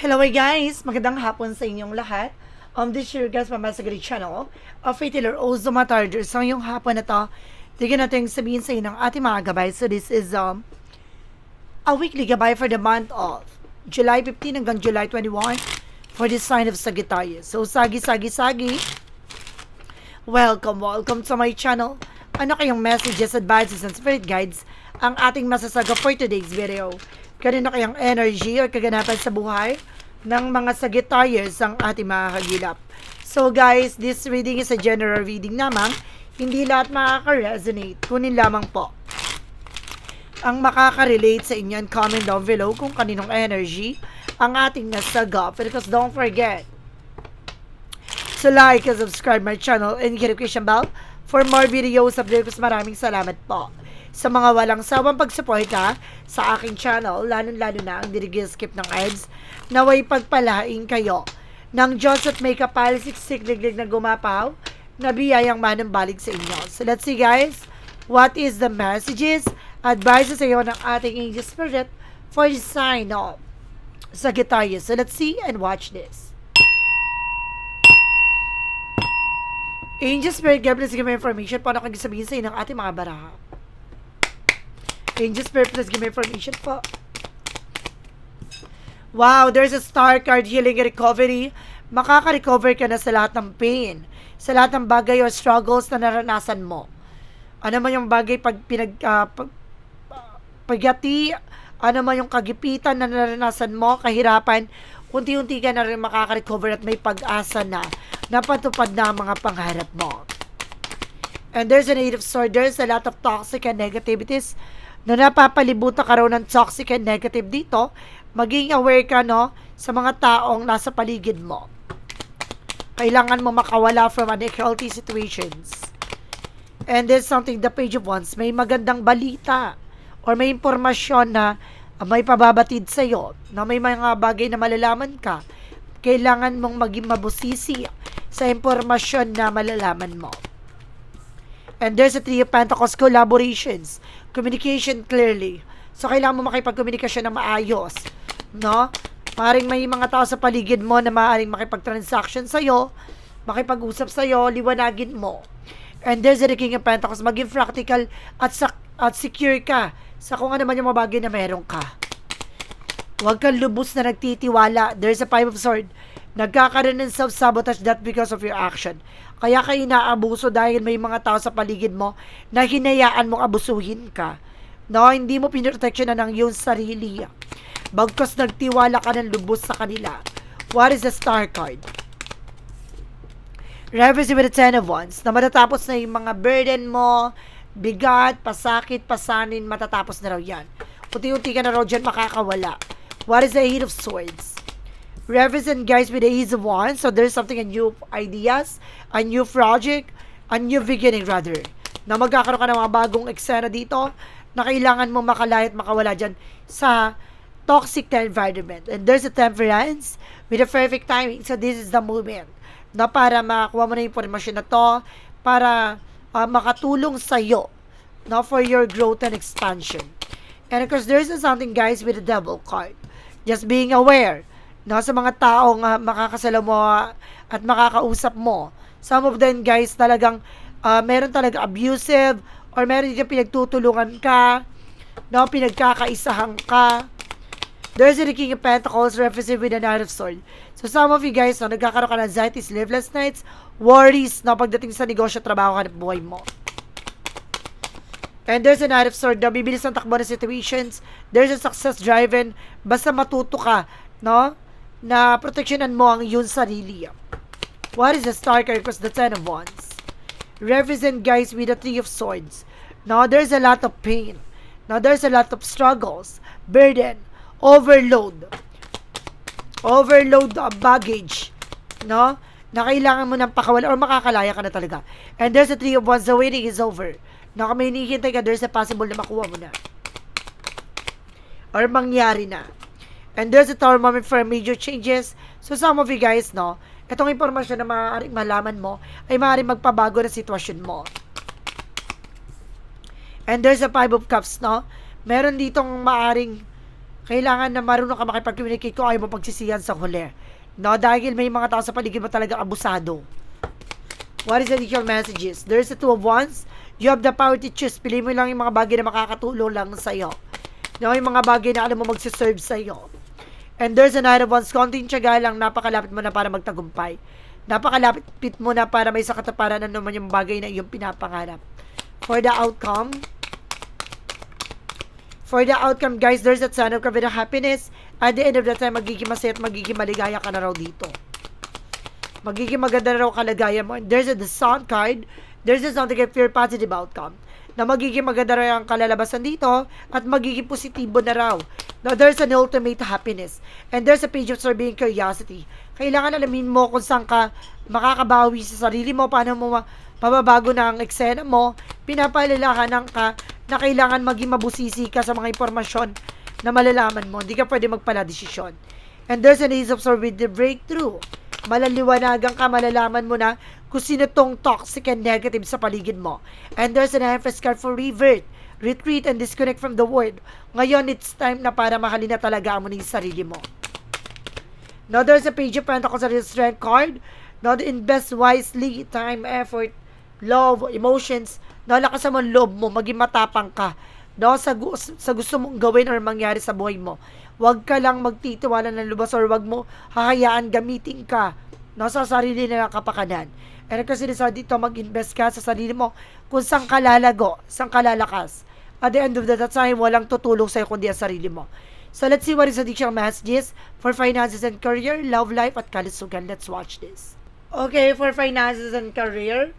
Hello guys! Magandang hapon sa inyong lahat. Um, this is your guys from Masagari Channel of Taylor Ozo Matarder. So, ngayong hapon na to, tignan natin sabihin sa inyo ng ating mga gabay. So, this is um, a weekly gabay for the month of July 15 hanggang July 21 for the sign of Sagittarius. So, sagi, sagi, sagi. Welcome, welcome to my channel. Ano kayong messages, advices, and spirit guides ang ating masasaga for today's video? Kanino kayang energy or kaganapan sa buhay ng mga Sagittarius ang ating mga kagilap? So guys, this reading is a general reading namang hindi lahat makaka-resonate. Kunin lamang po ang makaka-relate sa inyo comment down below kung kaninong energy ang ating nasagap. Because don't forget, to like and subscribe my channel and hit the bell for more videos updates. Maraming salamat po sa mga walang sawang pagsuporta sa aking channel, lalo-lalo na ang dirigil skip ng ads, naway pagpalaing kayo ng Diyos at may kapal siksik-liglig na gumapaw na biyayang manumbalik sa inyo. So let's see guys, what is the messages, advices sa iyo ng ating angel spirit for the sign of Sagittarius. So let's see and watch this. Angel Spirit, God bless me information paano kang sabihin sa inyo ng ating mga baraha. Angel Spirit, please give me information po. Wow, there's a star card, healing recovery. Makaka-recover ka na sa lahat ng pain, sa lahat ng bagay o struggles na naranasan mo. Ano man yung bagay pag pinag, ah, pag, pagyati, ano man yung kagipitan na naranasan mo, kahirapan, unti-unti ka na rin makaka-recover at may pag-asa na napatupad na ang mga pangarap mo. And there's an eight of swords, there's a lot of toxic and negativities na napapalibutan ka raw ng toxic and negative dito, maging aware ka no sa mga taong nasa paligid mo. Kailangan mo makawala from unhealthy situations. And there's something, the page of wands, may magandang balita or may impormasyon na may pababatid sa'yo, na may mga bagay na malalaman ka, kailangan mong maging mabusisi sa impormasyon na malalaman mo. And there's a Three of Pentacles collaborations, communication clearly. So, kailangan mo makipagkomunikasyon ng maayos. No? Maring may mga tao sa paligid mo na maaaring makipag-transaction sa'yo, makipag-usap sa'yo, liwanagin mo. And there's the King of Pentacles, maging practical at, at secure ka sa kung ano man yung mga bagay na meron ka. Huwag kang lubos na nagtitiwala. There's a Five of Swords. Nagkakaroon ng self-sabotage that because of your action. Kaya ka inaabuso dahil may mga tao sa paligid mo na hinayaan mong abusuhin ka. No, hindi mo pinroteksyonan ng iyong sarili. Bagkas nagtiwala ka ng lubos sa kanila. What is the star card? Reverse with the Ten of Wands, na matatapos na yung mga burden mo, bigat, pasakit, pasanin, matatapos na raw yan. Unti-unti ka na raw dyan makakawala. What is the Eight of Swords? Represent guys with the Ace of Wands, so there's something, a new ideas, a new project, a new beginning rather. Na magkakaroon ka ng mga bagong eksena dito, na kailangan mo makalaya at makawala dyan sa toxic environment. And there's a temperance with a perfect timing. So this is the moment na para makakuha mo na yung informasyon na to para uh, makatulong sa iyo no, for your growth and expansion. And of course, there's something guys with the devil card. Just being aware no, sa mga taong uh, makakasala mo at makakausap mo. Some of them guys talagang uh, meron talaga abusive or meron din pinagtutulungan ka, no, pinagkakaisahan ka. There's the King of Pentacles represented with the Knight of Swords. So some of you guys, no, nagkakaroon ka ng anxiety, sleepless nights, worries, no, pagdating sa negosyo, trabaho ka buhay mo. And there's a Knight of Swords, no, bibilis ang takbo ng situations. There's a success driven, basta matuto ka, no, na proteksyonan mo ang iyong sarili. What is the star card? The Ten of Wands. Represent guys with the Three of Swords. Now, there's a lot of pain. Now, there's a lot of struggles, burden, overload. Overload of baggage. No? Na kailangan mo ng pakawala or makakalaya ka na talaga. And there's a Three of Wands. The waiting is over. Na kung may hinihintay ka, there's a possible na makuha mo na. Or mangyari na. And there's a tower moment for major changes. So some of you guys, no, itong impormasyon na maaaring malaman mo ay maaaring magpabago ng sitwasyon mo. And there's a five of cups, no? Meron ditong maaaring kailangan na marunong ka makipag-communicate kung ayaw mo pagsisihan sa huli. No, dahil may mga tao sa paligid mo talaga abusado. What is the initial messages? There's a two of wands. You have the power to choose. Pili mo lang yung mga bagay na makakatulong lang sa'yo. No, yung mga bagay na alam mo magsiserve sa'yo. And there's a nine of wands. Konting tiyaga lang, napakalapit mo na para magtagumpay. Napakalapit mo na para may sakataparan na naman yung bagay na iyong pinapangarap. For the outcome, For the outcome, guys, there's that sign of of happiness. At the end of the time, magiging masaya at magiging maligaya ka na raw dito. Magiging maganda na raw kalagayan mo. And there's a the sun card. There's a something of your positive outcome. Na magiging maganda raw ang kalalabasan dito at magiging positibo na raw. Now, there's an ultimate happiness. And there's a page of surveying curiosity. Kailangan alamin mo kung saan ka makakabawi sa sarili mo, paano mo ma- mababago na ang eksena mo, pinapalalahanan ka na kailangan maging mabusisi ka sa mga impormasyon na malalaman mo. Hindi ka pwede magpala desisyon. And there's an ace of with the breakthrough. Malaliwanagan ka, malalaman mo na kung sino tong toxic and negative sa paligid mo. And there's an Empress card for revert, retreat, and disconnect from the world. Ngayon, it's time na para mahalin na talaga mo ng sarili mo. Now, there's a page of pentacles and strength card. Now, invest wisely, time, effort, love, emotions, nalakasan mo ang loob mo, maging matapang ka. No, sa, gu- sa gusto mong gawin or mangyari sa buhay mo. Huwag ka lang magtitiwala ng lubas or huwag mo hahayaan gamitin ka no, sa sarili na kapakanan. And kasi sa dito, mag-invest ka sa sarili mo kung saan ka lalago, saan ka lalakas. At the end of the time, walang tutulong sa'yo kundi ang sarili mo. So let's see what is additional messages for finances and career, love life, at kalusugan. Let's watch this. Okay, for finances and career,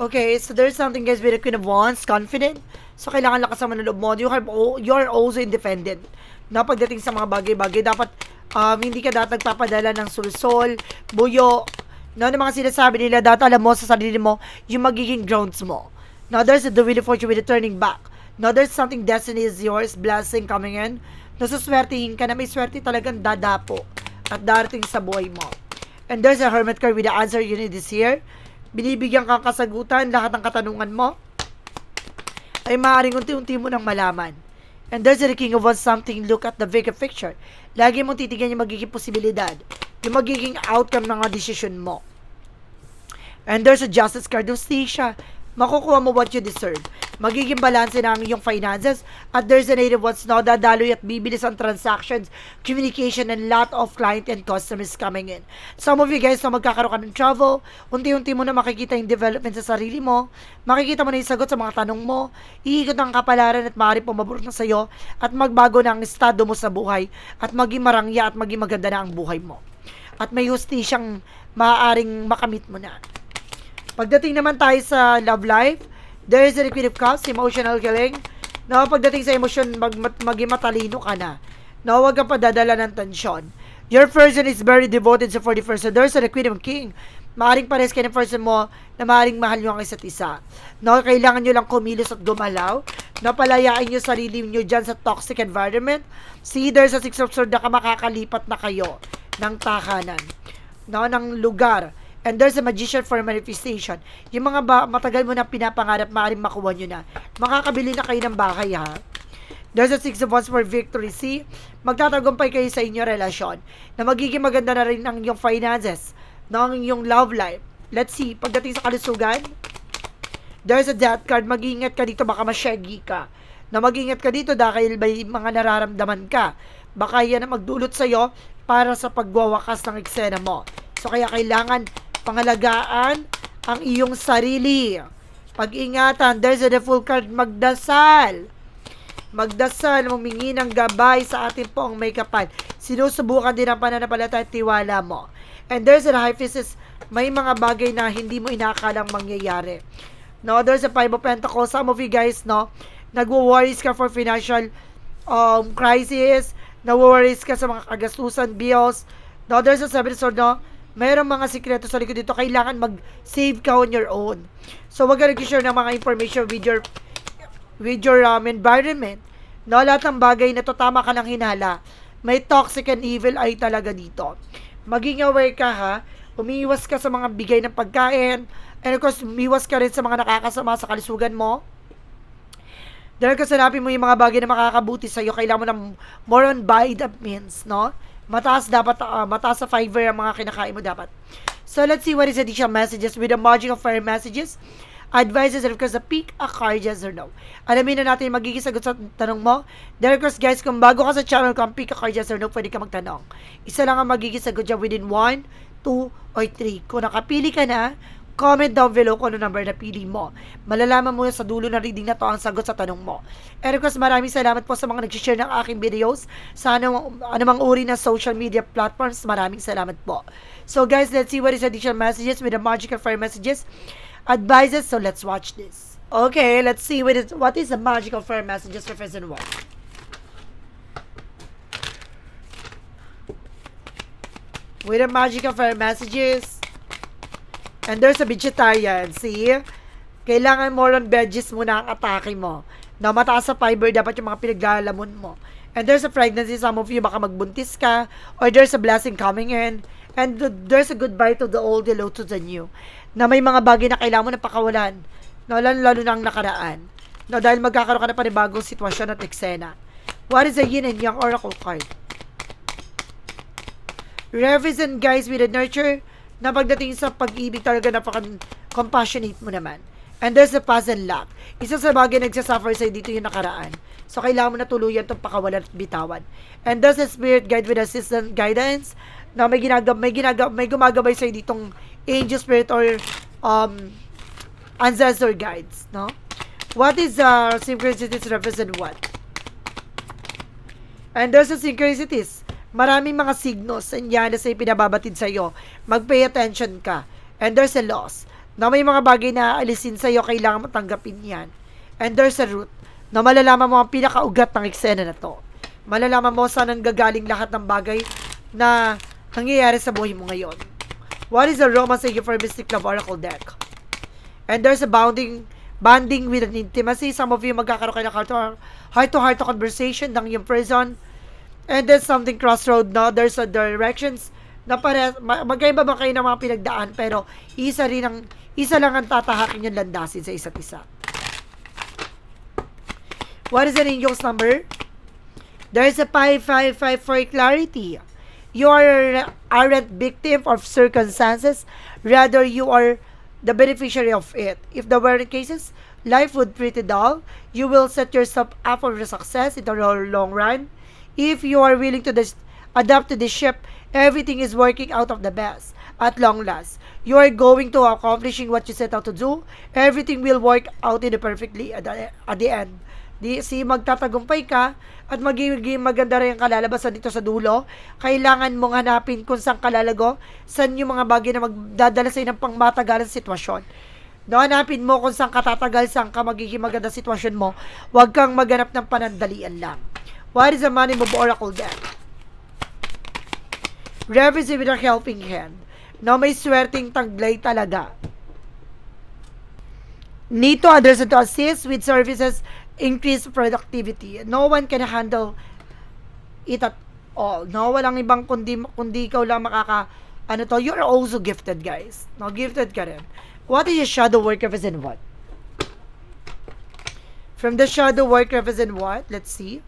Okay, so there's something guys with the Queen of Wands, confident. So, kailangan lakasan mo ng loob mo. You have, you're also independent. Na pagdating sa mga bagay-bagay, dapat um, hindi ka dapat nagpapadala ng sulsol, buyo. No, ng mga sinasabi nila, dapat alam mo sa sarili mo yung magiging grounds mo. Now, there's the wheel of fortune with the turning back. Now, there's something destiny is yours, blessing coming in. Nasuswertihin ka na may swerte talagang dadapo at darating sa buhay mo. And there's a hermit card with the answer you need is here binibigyan kang kasagutan, lahat ng katanungan mo, ay maaaring unti-unti mo nang malaman. And there's the king of wands something, look at the bigger picture. Lagi mong titignan yung magiging posibilidad, yung magiging outcome ng mga decision mo. And there's a justice card, siya, makukuha mo what you deserve. Magiging balanse ng iyong finances at there's a native ones no, dadaloy at bibilis ang transactions, communication, and lot of client and customers coming in. Some of you guys na magkakaroon ka ng travel, unti-unti mo na makikita yung development sa sarili mo, makikita mo na yung sagot sa mga tanong mo, iikot ang kapalaran at maaari pumabor na sa'yo at magbago na ang estado mo sa buhay at maging marangya at maging maganda na ang buhay mo. At may hustisyang maaaring makamit mo na. Pagdating naman tayo sa love life, there is a Queen of Cups, emotional killing. No, pagdating sa emosyon, mag, mag, maging matalino ka na. No, huwag kang padadala ng tensyon. Your person is very devoted sa 41st. So there's a Queen of King. Maaring pares kayo ng person mo na maaring mahal nyo ang isa't isa. No, kailangan nyo lang kumilos at gumalaw. No, palayain nyo sarili nyo dyan sa toxic environment. See, there's a Six of Swords na ka makakalipat na kayo ng tahanan. No, ng lugar And there's a magician for manifestation. Yung mga ba, matagal mo na pinapangarap, maaaring makuha nyo na. Makakabili na kayo ng bahay, ha? There's a six of wands for victory. See, magtatagumpay kayo sa inyong relasyon na magiging maganda na rin ang inyong finances, ng inyong love life. Let's see, pagdating sa kalusugan, there's a death card. Mag-ingat ka dito, baka masyagi ka. Na mag-ingat ka dito dahil may mga nararamdaman ka. Baka yan ang magdulot sa'yo para sa pagwawakas ng eksena mo. So, kaya kailangan pangalagaan ang iyong sarili. Pag-ingatan, there's a full card, magdasal. Magdasal, humingi ng gabay sa ating pong may kapal. Sinusubukan din ang pananampalataya at tiwala mo. And there's a high physics, may mga bagay na hindi mo inakalang mangyayari. No, there's a five of pentacles. Some of you guys, no, nagwo-worries ka for financial um, crisis, nagwo-worries ka sa mga kagastusan, bills. No, there's a seven of swords, no, mayroong mga sikreto sa likod dito. Kailangan mag-save ka on your own. So, wag ka nag-share ng mga information with your, with your um, environment. No, lahat ng bagay na to, tama ka ng hinala. May toxic and evil ay talaga dito. Maging aware ka ha. umiiwas ka sa mga bigay ng pagkain, and of course, umiiwas ka rin sa mga nakakasama sa kalusugan mo. Dahil kasi hanapin mo yung mga bagay na makakabuti sa iyo, kailangan mo ng more on vitamins, no? Mataas dapat, ah, mataas sa fiber ang mga kinakain mo dapat. So, let's see what is additional messages with the magic of fire messages. Advices and of course, the a card, yes or no. Alamin na natin magiging sagot sa tanong mo. Then of course, guys, kung bago ka sa channel ko, ang a card, yes or no, pwede ka magtanong. Isa lang ang magiging sagot dyan within 1, 2, or 3. Kung nakapili ka na, comment down below kung ano number na pili mo. Malalaman mo sa dulo ng reading na to ang sagot sa tanong mo. And of course, maraming salamat po sa mga nag-share ng aking videos sa anong, anumang uri ng social media platforms. Maraming salamat po. So guys, let's see what is additional messages with the magical fire messages advices. So let's watch this. Okay, let's see what is, what is the magical fire messages for Fizz and What. With the magical fire messages, And there's a vegetarian, see? Kailangan more on veggies muna ang atake mo. Na mataas sa fiber, dapat yung mga pinaglalamon mo. And there's a pregnancy, some of you baka magbuntis ka, or there's a blessing coming in, and th- there's a goodbye to the old, hello to the new. Na may mga bagay na kailangan mo na pakawalan. No, lalo, lalo na ang nakaraan. No, dahil magkakaroon ka na pa ng bagong sitwasyon at eksena. What is the yin and yang oracle card? Revision guys with the nurture na pagdating sa pag-ibig talaga napaka-compassionate mo naman. And there's the puzzle luck. Isa sa bagay nagsasuffer sa'yo dito yung nakaraan. So, kailangan mo na tuluyan itong pakawalan at bitawan. And there's a spirit guide with assistant guidance na may, ginagab may, ginagab may gumagabay sa'yo ditong angel spirit or um, ancestor guides, no? What is uh, synchronicities represent what? And there's a synchronicities. Maraming mga signos and yan na sa'yo pinababatid sa'yo. Mag-pay attention ka. And there's a loss. Na may mga bagay na alisin sa'yo, kailangan mo tanggapin yan. And there's a root. Na malalaman mo ang pinakaugat ng eksena na to. Malalaman mo saan ang gagaling lahat ng bagay na nangyayari sa buhay mo ngayon. What is the romance for Mystic Love Oracle deck? And there's a bounding bonding with an intimacy. Some of you magkakaroon kayo ng heart-to-heart conversation ng yung person. And then something crossroad, no? There's a directions na pare, ma- magkaiba ba kayo ng mga pinagdaan, pero isa rin ang, isa lang ang tatahakin yung landasin sa isa't isa. What is an angel's number? There's a 555 for clarity. You are aren't victim of circumstances, rather you are the beneficiary of it. If there were cases, life would pretty dull. You will set yourself up for success in the long run. If you are willing to dis- adapt to the ship, everything is working out of the best at long last. You are going to accomplishing what you set out to do. Everything will work out in the perfectly at the, at the end. Di, si magtatagumpay ka at magiging maganda rin ang kalalabasan dito sa dulo. Kailangan mong hanapin kung saan kalalago, saan yung mga bagay na magdadala sa'yo ng pangmatagalan sa sitwasyon. No, hanapin mo kung saan katatagal, saan ka magiging maganda sitwasyon mo. Huwag kang maganap ng panandalian lang. What is the money move oracle deck? Reverence with a helping hand. No, may swerteng taglay talaga. Need to others to assist with services, increase productivity. No one can handle it at all. No, walang ibang kundi, kundi ikaw lang makaka, ano to, you're also gifted, guys. No, gifted ka rin. What is your shadow work represent what? From the shadow work represent what? Let's see.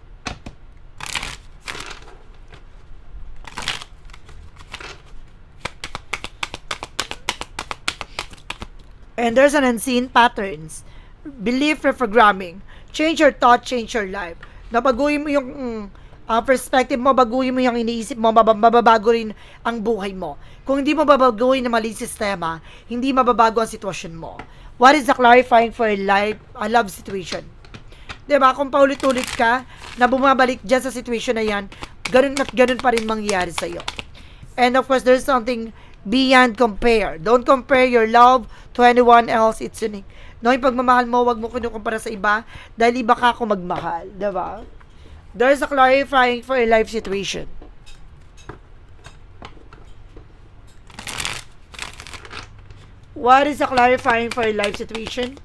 And there's an unseen patterns. Belief reprogramming. Change your thought, change your life. Nabaguhin mo yung mm, uh, perspective mo, baguhin mo yung iniisip mo, mabab- mababago rin ang buhay mo. Kung hindi mo babaguhin ng maling sistema, hindi mababago ang sitwasyon mo. What is the clarifying for a life, a love situation? 'Di ba? Kung paulit-ulit ka na bumabalik dyan sa situation na yan, ganun at ganun pa rin mangyayari sa'yo. And of course, there's something beyond compare. Don't compare your love to anyone else. It's unique. No, yung pagmamahal mo, wag mo kinukumpara sa iba dahil iba ka kung magmahal. 'di ba? There's a clarifying for a life situation. What is a clarifying for a life situation?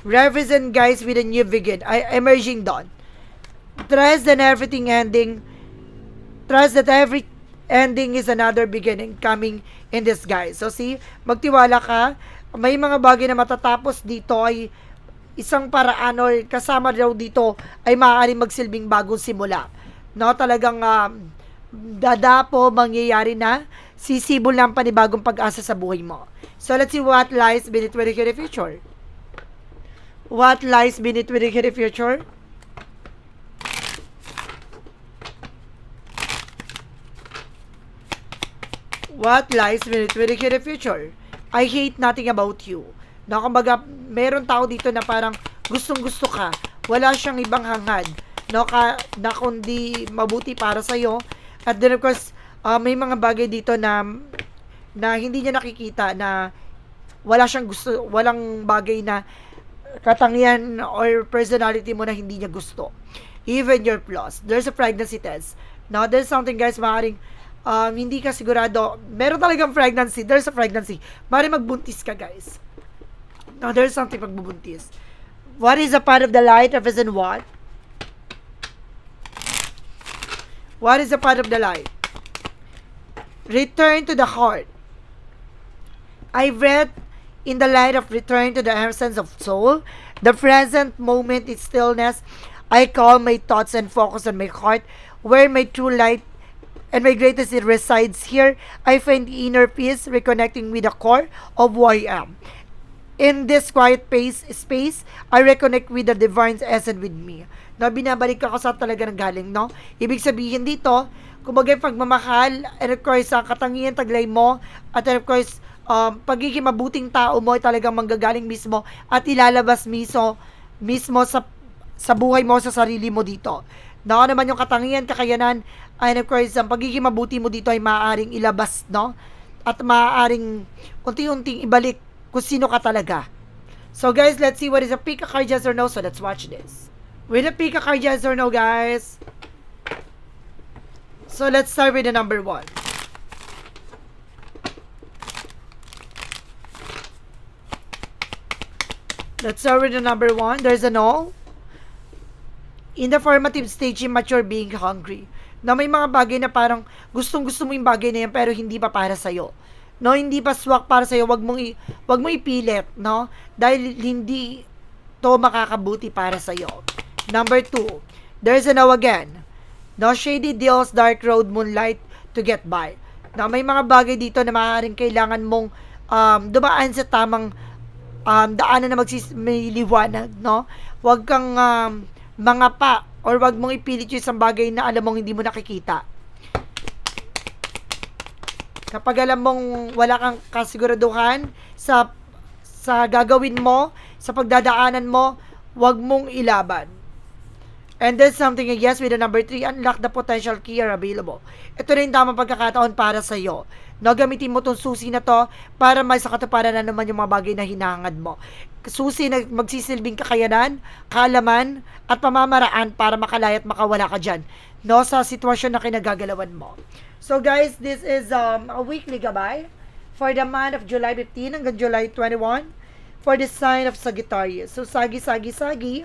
Revision guys with a new begin. I emerging dawn. Trust that everything ending. Trust that every ending is another beginning coming in this guys. So see, magtiwala ka. May mga bagay na matatapos dito ay isang paraan or kasama daw dito ay maaaring magsilbing bagong simula. No, talagang um, dadapo mangyayari na sisibol ng panibagong pag-asa sa buhay mo. So let's see what lies beneath the future. What lies beneath the future? What lies beneath with the future? I hate nothing about you. Na kumbaga, meron tao dito na parang gustong gusto ka. Wala siyang ibang hangad. No, ka, na kundi mabuti para sa'yo. At then of course, ah, may mga bagay dito na na hindi niya nakikita na wala siyang gusto, walang bagay na katangian or personality mo na hindi niya gusto. Even your flaws. There's a pregnancy test. Now, there's something guys, maaaring um, hindi ka sigurado. Meron talagang pregnancy. There's a pregnancy. Maaaring magbuntis ka guys. Now, there's something pagbubuntis. What is a part of the light represent what? What is a part of the light? Return to the heart. I read in the light of return to the essence of soul, the present moment is stillness. I calm my thoughts and focus on my heart, where my true light and my greatest it resides here. I find inner peace, reconnecting with the core of who I am. In this quiet pace, space, I reconnect with the divine essence with me. No, binabalik ako sa talaga ng galing, no? Ibig sabihin dito, kumbaga yung pagmamahal, and of course, sa katangian taglay mo, at of course, um, pagiging mabuting tao mo ay talagang manggagaling mismo at ilalabas mismo, mismo sa, sa buhay mo, sa sarili mo dito. Ano naman yung katangian, kakayanan, and of course, ang pagiging mabuti mo dito ay maaaring ilabas, no? At maaaring unti-unting ibalik kung sino ka talaga. So guys, let's see what is a pick a card yes or no. So let's watch this. With a pick a card yes or no, guys. So let's start with the number one. Let's start with the number one. There's a no. In the formative stage, immature being hungry. Na may mga bagay na parang gustong gusto mo yung bagay na yan pero hindi pa para sa'yo. No, hindi pa swak para sa'yo. Wag mong, i- wag mong ipilit, no? Dahil hindi to makakabuti para sa'yo. Number two, there's a no again. No, shady deals, dark road, moonlight to get by. Na may mga bagay dito na maaaring kailangan mong um, dumaan sa tamang um, daanan na magsis may liwanag, no? Huwag kang um, mga pa or wag mong ipilit yung isang bagay na alam mong hindi mo nakikita. Kapag alam mong wala kang kasiguraduhan sa sa gagawin mo, sa pagdadaanan mo, wag mong ilaban. And then something, yes, with the number 3, unlock the potential key are available. Ito rin tamang pagkakataon para sa iyo. No, gamitin mo tong susi na to para may sa katuparan na naman yung mga bagay na hinahangad mo. Susi na magsisilbing kakayanan, kaalaman, at pamamaraan para makalaya at makawala ka dyan. No, sa sitwasyon na kinagagalawan mo. So guys, this is um, a weekly gabay for the month of July 15 hanggang July 21 for the sign of Sagittarius. So sagi, sagi, sagi.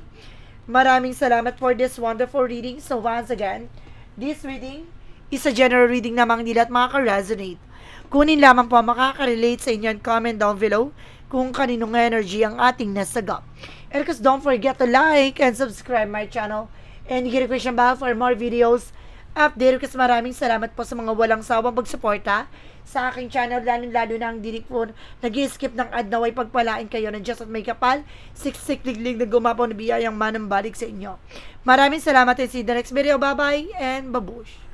Maraming salamat for this wonderful reading. So once again, this reading is a general reading namang hindi lahat makaka-resonate. Kunin lamang po ang makaka-relate sa inyo and comment down below kung kaninong energy ang ating nasagap. And because don't forget to like and subscribe my channel and hit the question bell for more videos update kasi maraming salamat po sa mga walang sawang pagsuporta sa aking channel, lalo-lalo na ang dinig po nag skip ng ad naway pagpalain kayo ng Diyos at may kapal, siksik liglig na gumapaw na biyayang manang balik sa inyo. Maraming salamat and see you the next video. Bye-bye and babush!